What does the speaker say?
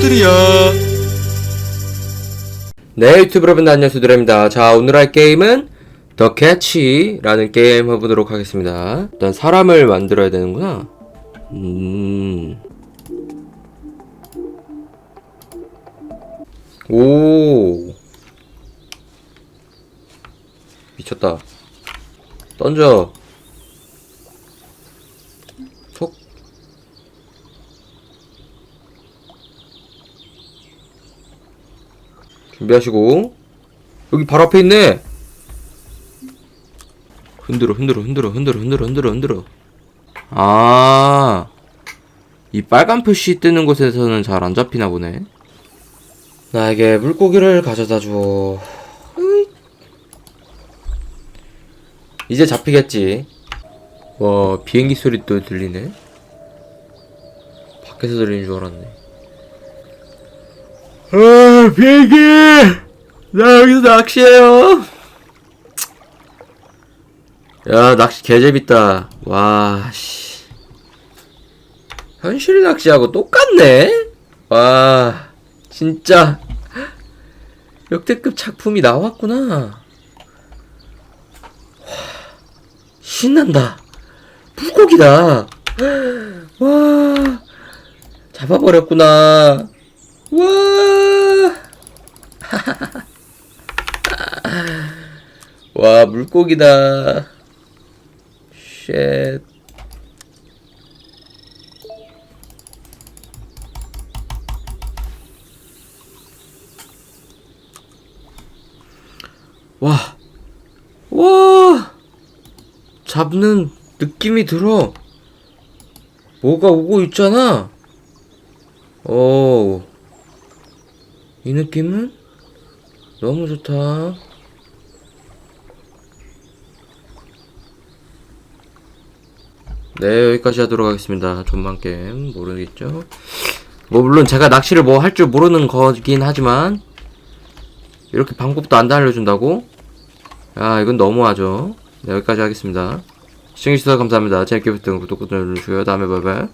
놈들이야. 네, 유튜브 여러분들 안녕하세요, 드랍니다. 자, 오늘 할 게임은 더 캐치라는 게임 해보도록 하겠습니다. 일단 사람을 만들어야 되는구나. 음. 오. 미쳤다. 던져. 속. 준비하시고. 여기 바로 앞에 있네. 흔들어 흔들어 흔들어 흔들어 흔들어 흔들어 흔들어. 아이 빨간 표시 뜨는 곳에서는 잘 안 잡히나 보네. 나에게 물고기를 가져다 줘. 이제 잡히겠지. 와 비행기 소리 또 들리네. 밖에서 들리는 줄 알았네 아, 비행기! 나 여기서 낚시해요! 야, 낚시 개재밌다. 와, 씨. 현실 낚시하고 똑같네? 와, 진짜. 역대급 작품이 나왔구나. 와, 신난다. 물고기다. 와, 잡아버렸구나. 와! 와, 물고기다. 쉣. 와. 와! 잡는 느낌이 들어. 뭐가 오고 있잖아. 오. 이 느낌은 너무 좋다. 네, 여기까지 하도록 하겠습니다. 존만 게임 모르겠죠? 뭐 물론 제가 낚시를 뭐 할 줄 모르는 거긴 하지만 이렇게 방법도 안 알려준다고? 야, 이건 너무하죠. 네, 여기까지 하겠습니다. 시청해주셔서 감사합니다. 재밌게 봤던 구독, 구독 눌러주시고요. 다음에 봐봐요.